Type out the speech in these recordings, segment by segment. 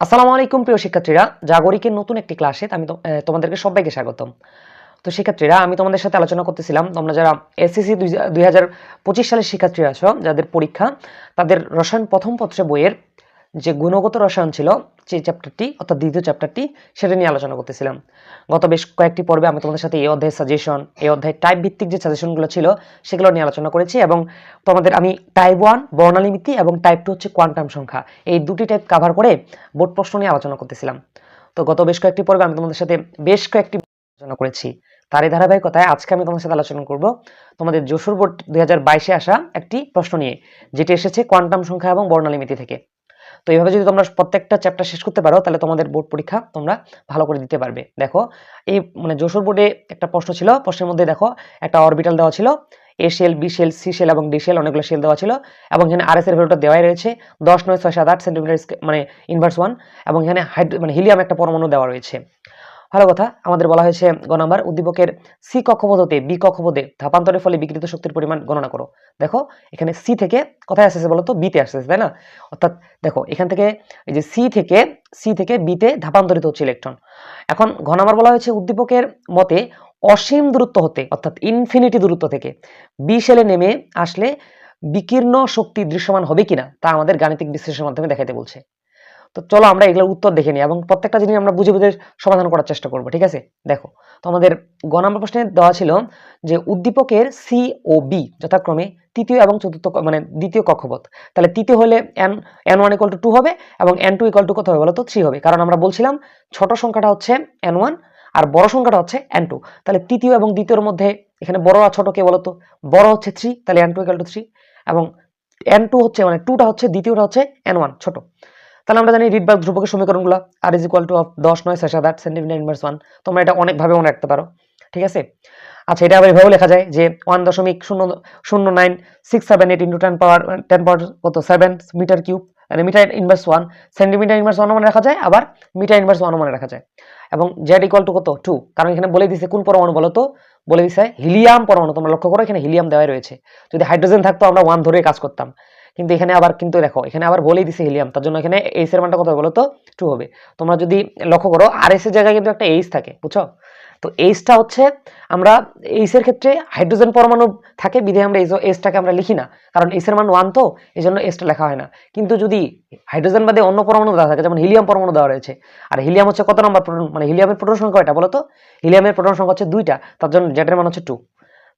আসসালামু আলাইকুম প্রিয় শিক্ষার্থীরা। জাগরিকের নতুন একটি ক্লাসে আমি তোমাদেরকে সবাইকে স্বাগতম। তো শিক্ষার্থীরা, আমি তোমাদের সাথে আলোচনা করতেছিলাম, তোমরা যারা এসএসসি দুই হাজার পঁচিশ সালের শিক্ষার্থী আছো, যাদের পরীক্ষা, তাদের রসায়ন প্রথম পত্রে বইয়ের যে গুণগত রসায়ন ছিল যে চ্যাপ্টারটি অর্থাৎ দ্বিতীয় চ্যাপ্টারটি সেটা নিয়ে আলোচনা করতেছিলাম। গত বেশ কয়েকটি পর্বে আমি তোমাদের সাথে এই অধ্যায়ের সাজেশন এই অধ্যায়ের টাইপ ভিত্তিক যে সাজেশনগুলো ছিল, সেগুলো নিয়ে আলোচনা করেছি এবং তোমাদের আমি টাইপ ওয়ান বর্ণালীমিতি এবং টাইপ টু হচ্ছে কোয়ান্টাম সংখ্যা। এই দুটি টাইপ কভার করে বোর্ড প্রশ্ন নিয়ে আলোচনা করতেছিলাম। তো গত বেশ কয়েকটি পর্বে আমি তোমাদের সাথে বেশ কয়েকটি আলোচনা করেছি। তারই ধারাবাহিকতায় আজকে আমি তোমাদের সাথে আলোচনা করব তোমাদের যশোর বোর্ড দুই আসা একটি প্রশ্ন নিয়ে, যেটি এসেছে কোয়ান্টাম সংখ্যা এবং বর্ণালীমিতি থেকে। তো এইভাবে যদি তোমরা প্রত্যেকটা চ্যাপ্টার শেষ করতে পারো, তাহলে তোমাদের বোর্ড পরীক্ষা তোমরা ভালো করে দিতে পারবে। দেখো, এই মানে যশোর বোর্ডে একটা প্রশ্ন ছিল, প্রশ্নের মধ্যে দেখো একটা অরবিটাল দেওয়া ছিল A shell B shell C shell এবং ডি শেল অনেকগুলো সেল দেওয়া ছিল এবং এখানে আর এস এর ভ্যালুটা দেওয়াই রয়েছে দশ নয় ছয় সাত আট সেন্টিমিটার মানে ইনভার্স ওয়ান এবং এখানে হাইড্রো মানে হিলিয়াম একটা পরমাণু দেওয়া রয়েছে। ভালো কথা, আমাদের বলা হয়েছে গ নাম্বার, উদ্দীপকের সি কক্ষপথ হতে বি কক্ষপথে ধাপান্তরের ফলে বিকৃত শক্তির পরিমাণ গণনা করো। দেখো, এখানে সি থেকে কোথায় আসতেছে বলো তো বিতে আসতেছে, তাই না? অর্থাৎ দেখো, এখান থেকে এই যে সি থেকে সি থেকে বিতে ধাপান্তরিত হচ্ছে ইলেকট্রন। এখন ঘ নাম্বার বলা হয়েছে উদ্দীপকের মতে অসীম দূরত্ব হতে, অর্থাৎ ইনফিনিটি দূরত্ব থেকে, বি সেলে নেমে আসলে বিকীর্ণ শক্তি দৃশ্যমান হবে কিনা, তা আমাদের গাণিতিক বিশ্লেষণের মাধ্যমে দেখাইতে বলছে। তো চলো আমরা এগুলোর উত্তর দেখে নিই এবং প্রত্যেকটা জিনিস আমরা বুঝে বুঝে সমাধান করার চেষ্টা করব, ঠিক আছে? দেখো, তো আমাদের গ নম্বর প্রশ্নে দেওয়া ছিল যে উদ্দীপকের সি ও বি যথাক্রমে তৃতীয় এবং চতুর্থ মানে দ্বিতীয় কক্ষপথ। তাহলে তৃতীয় হলে n n one equal to two হবে এবং এন টু ইকুয়াল টু কত হবে বলো তো থ্রি হবে। কারণ আমরা বলছিলাম ছোট সংখ্যাটা হচ্ছে এন ওয়ান আর বড় সংখ্যাটা হচ্ছে এন টু তাহলে তৃতীয় এবং দ্বিতীয়র মধ্যে এখানে বড় আর ছোট কে বলতো? বড় হচ্ছে থ্রি তাহলে n two equal to three এবং এন টু হচ্ছে মানে টুটা হচ্ছে, দ্বিতীয়টা হচ্ছে এন ওয়ান ছোট। তাহলে আমরা জানি রিডবার্গ ধ্রুবকের সমীকরণগুলো R is equal to of দশ নয় ছয় সাত আট সেন্টিমিটার ইনভার্স ওয়ান তোমরা এটা অনেকভাবে মনে রাখতে পারো, ঠিক আছে? আচ্ছা এটা আবার লেখা যায় যে ওয়ান দশমিক শূন্য শূন্য nine six seven eight into ten power ten power কত? সেভেন মিটার কিউব মানে metre inverse one centimetre inverse one মনে রাখা যায়, আবার মিটার ইনভার্স ওয়ান মনে রাখা যায়। এবং জেড ইকুয়াল টু কত? টু কারণ এখানে বলে দিছে কোন পরমাণু বলো তো? বলে দিছে হিলিয়াম পরমাণু। তোমরা লক্ষ্য করো এখানে হিলিয়াম দেওয়াই রয়েছে। যদি হাইড্রোজেন থাকতো, আমরা ওয়ান ধরে কাজ করতাম। কিন্তু এখানে আবার কিন্তু দেখো, এখানে আবার বলেই দিছে হিলিয়াম তার জন্য এখানে এইস এর মানটা কত বলো তো টু হবে। তোমরা যদি লক্ষ্য করো আর এস এর জায়গায় কিন্তু একটা এইস থাকে, বুঝছ? তো এইসটা হচ্ছে আমরা এইসের ক্ষেত্রে হাইড্রোজেন পরমাণু থাকে বিধে আমরা এই এসটাকে আমরা লিখি না, কারণ এসের মান ওয়ান তো এই জন্য এসটা লেখা হয় না। কিন্তু যদি হাইড্রোজেন বাদে অন্য পরমাণু দেওয়া থাকে, যেমন হিলিয়াম পরমাণু দেওয়া রয়েছে, আর হিলিয়াম হচ্ছে কত নম্বর প্রোটন মানে হিলিয়ামের প্রোটন সংখ্যা এটা বলো তো হিলিয়ামের প্রোটন সংখ্যা হচ্ছে দুইটা, তার জন্য জেটের মান হচ্ছে টু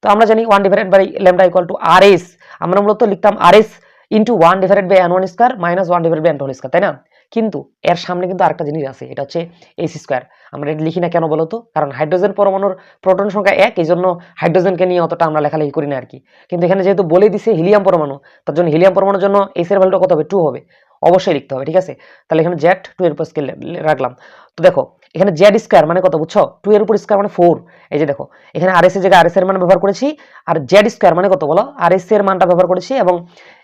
তো আমরা জানি one divided by lambda equal to R S আমরা মূলত লিখতাম R S into one divided by n one square minus one divide by n two square তাই না? কিন্তু এর সামনে কিন্তু আরেকটা জিনিস আছে, এটা হচ্ছে এস স্কোয়ার আমরা এটা লিখি না কেন বলতো? কারণ হাইড্রোজেন পরমাণুর প্রোটন সংখ্যা এক এই জন্য হাইড্রোজেনকে নিয়ে অতটা আমরা লেখালেখি করি না আর কি। কিন্তু এখানে যেহেতু বলে দিছে হিলিয়াম পরমাণু, তার জন্য হিলিয়াম পরমাণুর জন্য এস এর ভ্যালুটা কত হবে? টু হবে। অবশ্যই লিখতে হবে, ঠিক আছে? তাহলে এখানে জেড টু এর উপর স্কেল রাখলাম। তো দেখো, এখানে জেড স্কোয়ার মানে কত বুঝছ? টু এর উপর স্কোয়ার মানে ফোর এই যে দেখো, এখানে আর এস এর জায়গায় আর এস এর মান ব্যবহার করেছি, আর জেড স্কোয়ার মানে কত বলো? আর এস এর মানটা ব্যবহার করেছি এবং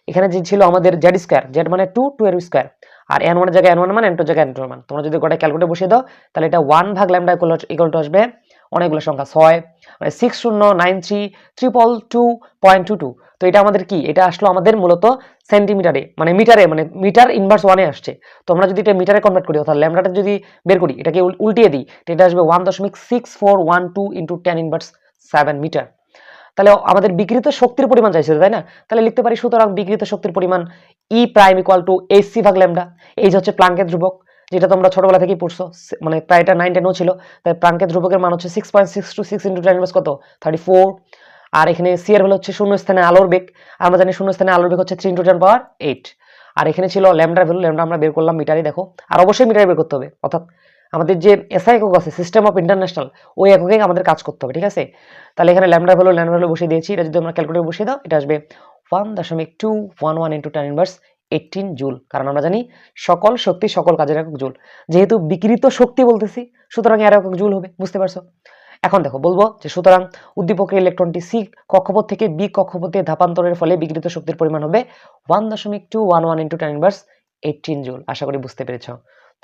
এখানে যে ছিল আমাদের জেড স্কোয়ার জেড মানে টু টু এর স্কোয়ার আর এন ওয়ানের জায়গায় এন ওয়ান মান এন টু জায়গায় এন টু মান। তোমরা যদি গোটা ক্যালকুলেটর বসিয়ে দাও, তাহলে এটা ওয়ান ভাগ ল্যামডা ইকুয়াল টু আসবে অনেকগুলো সংখ্যা, ছয় মানে সিক্স শূন্য nine three triple two point two two তো এটা আমাদের কি? এটা আসলো আমাদের মূলত সেন্টিমিটারে মানে মিটারে মানে মিটার ইনভার্স ওয়ানে আসছে। তো আমরা যদি এটা মিটারে কনভার্ট করি অর্থাৎ ল্যামডাটা যদি বের করি, এটাকে উল- উল্টিয়ে দিই, তো এটা আসবে ওয়ান দশমিক six four one two into ten inverse seven metre তাহলে আমাদের বিকৃত শক্তির পরিমাণ চাইছে তাই না? তাহলে লিখতে পারি, সুতরাং বিকৃত শক্তির পরিমাণ E prime equal to H C ভাগ ল্যামডা। এই যে হচ্ছে প্লাঙ্কের ধ্রুবক, যেটা তোমরা ছোটবেলা থেকেই পড়ছো মানে প্রায় এটা নাইন টেনও ছিল, তাই প্লাঙ্কের ধ্রুবকের মান হচ্ছে six point six two six into ten কত? থার্টি ফোর আর এখানে সি এর হলো হচ্ছে শূন্য স্থানে আলোর বেগ, আমরা জানি শূন্য স্থানে আলোর বেগ হচ্ছে three into ten power eight আর এখানে ছিল ল্যামডার ভ্যালু, ল্যামডা আমরা বের করলাম মিটারে, দেখো। আর অবশ্যই মিটারে বের করতে হবে, অর্থাৎ আমাদের যে এসআই একক আছে সিস্টেম অফ ইন্টারন্যাশনাল ওই এককে আমাদের কাজ করতে হবে, ঠিক আছে? তাহলে এখানে ল্যামডা ভ্যালু ল্যামডা ভ্যালু বসিয়ে দিয়েছি, এটা যদি আমরা ক্যালকুলেটর বসিয়ে দাও, এটা আসবে ওয়ান দশমিক two one one into ten inverse eighteen joule কারণ আমরা জানি সকল শক্তি সকল কাজের একক জুল যেহেতু বিকৃত শক্তি বলতেছি, সুতরাং এর একক জুল হবে, বুঝতে পারছ? এখন দেখো, বলব যে সুতরাং উদ্দীপকের ইলেকট্রনটি সি কক্ষপথ থেকে বি কক্ষপথে ধাপান্তরের ফলে বিকৃত শক্তির পরিমাণ হবে ওয়ান দশমিক two one one into ten inverse eighteen joule আশা করি বুঝতে পেরেছ।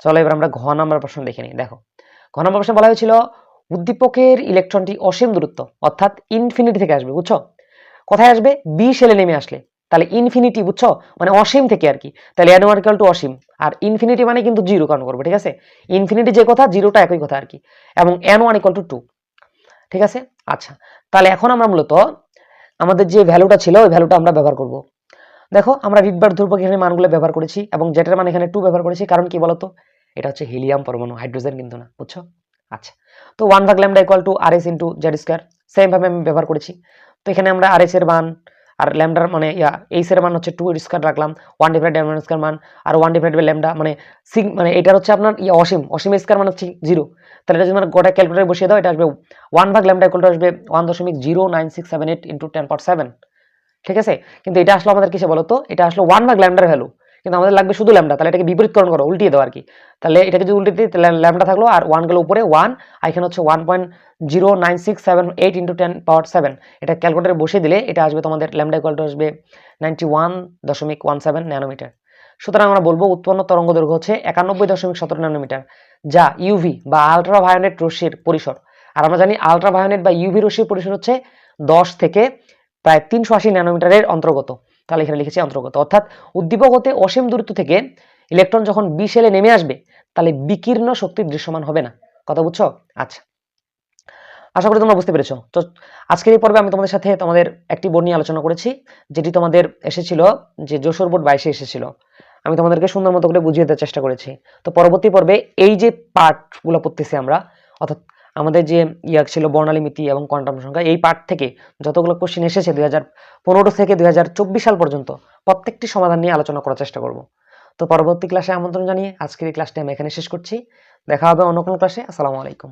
চলো এবার আমরা ঘ নাম্বার প্রশ্ন দেখে নিই। দেখো, ঘ নম্বর প্রশ্নে বলা হয়েছিল, উদ্দীপকের ইলেকট্রনটি অসীম দূরত্ব, অর্থাৎ ইনফিনিটি থেকে আসবে, বুঝছ? কোথায় আসবে? বি শেলে নেমে আসলে। তাহলে ইনফিনিটি বুঝছ? মানে অসীম থেকে আর কি। তাহলে এন ওয়ান ইকুয়াল টু অসীম। আর ইনফিনিটি মানে কিন্তু জিরো কাউন্ট করব, ঠিক আছে? ইনফিনিটি যে কথা জিরোটা একই কথা আর কি। এবং n one equal to two ঠিক আছে? আচ্ছা তাহলে এখন আমরা মূলত আমাদের যে ভ্যালুটা ছিল, ওই ভ্যালুটা আমরা ব্যবহার করব। দেখো, আমরা রিডবার ধ্রুবক এখানে মানগুলো ব্যবহার করেছি, এবং যেটার মান এখানে টু ব্যবহার করেছি, কারণ কি বলতো? এটা হচ্ছে হিলিয়াম পরমাণু হাইড্রোজেন কিন্তু না, বুঝছ? আচ্ছা তো ওয়ান ভাগ lambda equal to R S into Z square সেমভাবে আমি ব্যবহার করেছি। তো এখানে আমরা আর এস এর মান আর ল্যামডার মানে ইয়া এইস এর মান হচ্ছে টু স্কোয়ার রাখলাম ওয়ান ডিভাইড বাই স্কোয়ার মান, আর ওয়ান ডিভাইড বাই ল্যামডা মানে সিং মানে এটার হচ্ছে আপনার, ইয়া, অসীম অসীম স্কোয়ার মানে হচ্ছে জিরো তাহলে এটা যদি আমরা গোটা ক্যালকুলেটার বসিয়ে দাও, এটা আসবে ওয়ান ভাগ ল্যামডা ইকুয়াল টু আসবে ওয়ান দশমিক zero nine six seven eight into ten point seven ঠিক আছে? কিন্তু এটা আসলো আমাদের কিসে বলো তো এটা আসলো ওয়ান ভাগ ল্যামডার ভ্যালু কিন্তু আমাদের লাগবে শুধু ল্যামডা, তাহলে এটাকে বিপরীতকরণ করো, উল্টিয়ে দাও আর কি। তাহলে এটাকে যদি উল্টে দিই, তাহলে ল্যামডা থাকল আর ওয়ান গেলো উপরে ওয়ান আর এখানে হচ্ছে one point zero nine six seven eight into ten power seven এটা ক্যালকুলেটারে বসিয়ে দিলে এটা আসবে তোমাদের ল্যামডা ইকুয়াল টু আসবে নাইনটি ওয়ান দশমিক ওয়ান সেভেন ন্যানোমিটার সুতরাং আমরা বলব উৎপন্ন তরঙ্গ দৈর্ঘ্য হচ্ছে একানব্বই দশমিক সতেরো ন্যানোমিটার যা ইউভি বা আলট্রা ভায়োলেট রশ্মির পরিসর। আর আমরা জানি আলট্রা ভায়োলেট বা ইউভি রশ্মির পরিসর হচ্ছে দশ থেকে প্রায় তিনশো আশি ন্যানোমিটারের অন্তর্গত। তাহলে এখানে লিখেছি অন্তর্গত। অর্থাৎ উদ্দীপক হতে অসীম দূরত্ব থেকে ইলেকট্রন যখন বি সেলে নেমে আসবে, তাহলে বিকীর্ণ শক্তি দৃশ্যমান হবে না। কথা বুঝছ? আচ্ছা। আশা করি তোমরা বুঝতে পেরেছ। তো আজকের এই পর্বে আমি তোমাদের সাথে তোমাদের একটি বোর্ড নিয়ে আলোচনা করেছি, যেটি তোমাদের এসেছিল, যে যশোর বোর্ড বাইশে এসেছিল। আমি তোমাদেরকে সুন্দর মতো করে বুঝিয়ে দেওয়ার চেষ্টা করেছি। তো পরবর্তী পর্বে এই যে পার্টগুলো পড়তেছি আমরা, অর্থাৎ আমাদের যে ইয়াক ছিল বর্ণালী মিতি এবং কোয়ান্টাম সংখ্যা, এই পার্ট থেকে যতগুলো কোশ্চেন এসেছে দুই হাজার পনেরো থেকে দুই হাজার চব্বিশ সাল পর্যন্ত প্রত্যেকটি সমাধান নিয়ে আলোচনা করার চেষ্টা করব। তো পরবর্তী ক্লাসে আমন্ত্রণ জানিয়ে আজকের এই ক্লাসটি আমি এখানে শেষ করছি। দেখা হবে অন্য কোনো ক্লাসে আসসালামু আলাইকুম।